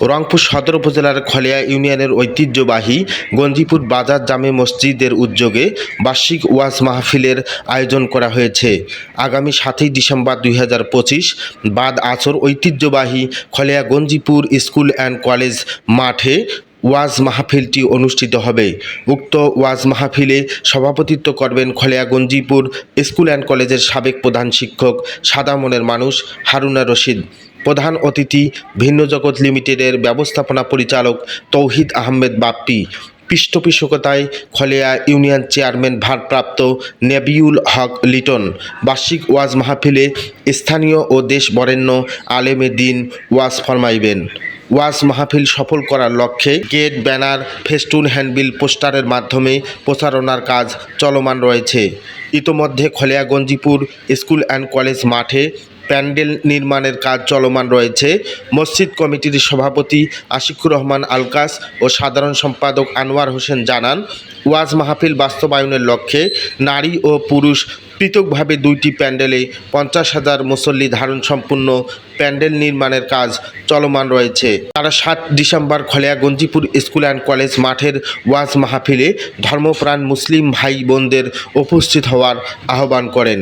রংপুর সদর উপজেলার খলিয়া ইউনিয়নের ঐতিহ্যবাহী গঞ্জিপুর বাজার জামে মসজিদের উদ্যোগে বার্ষিক ওয়াজ মাহফিলের আয়োজন করা হয়েছে। আগামী সাতই ডিসেম্বর দুই হাজার পঁচিশ বাদ আসর ঐতিহ্যবাহী Kholia Ganjipur school and college মাঠে ওয়াজ মাহফিলটি অনুষ্ঠিত হবে। উক্ত ওয়াজ মাহফিলে সভাপতিত্ব করবেন খলিয়া গঞ্জিপুর স্কুল অ্যান্ড কলেজের সাবেক প্রধান শিক্ষক সাদা মনের মানুষ, হারুনা রশিদ। প্রধান অতিথি ভিন্ন জগৎ লিমিটেডের ব্যবস্থাপনা পরিচালক তৌহিদ আহমেদ বাপ্পি। পৃষ্ঠপোষকতায় খলিয়া ইউনিয়ন চেয়ারম্যান ভারপ্রাপ্ত নেবিউল হক লিটন, বার্ষিক ওয়াজ মাহফিলে স্থানীয় ও দেশ বরেণ্য আলেমে দিন ওয়াজ ফরমাইবেন। ওয়াজ মাহফিল সফল করার লক্ষ্যে গেট, ব্যানার, ফেস্টুন, হ্যান্ডবিল, পোস্টারের মাধ্যমে প্রচারণার কাজ চলমান রয়েছে। ইতোমধ্যে Kholia Ganjipur school and college মাঠে প্যান্ডেল নির্মাণের কাজ চলমান রয়েছে। মসজিদ কমিটির সভাপতি আশিকুর রহমান আলকাস ও সাধারণ সম্পাদক আনোয়ার হোসেন জানান, ওয়াজ মাহফিল বাস্তবায়নের লক্ষ্যে নারী ও পুরুষ পৃথকভাবে দুইটি প্যান্ডেলে পঞ্চাশ হাজার মুসল্লি ধারণ সম্পূর্ণ প্যান্ডেল নির্মাণের কাজ চলমান রয়েছে। তারা সাত December Kholia Ganjipur school and college মাঠের ওয়াজ মাহফিলে ধর্মপ্রাণ মুসলিম ভাই বোনদের উপস্থিত হওয়ার আহ্বান করেন।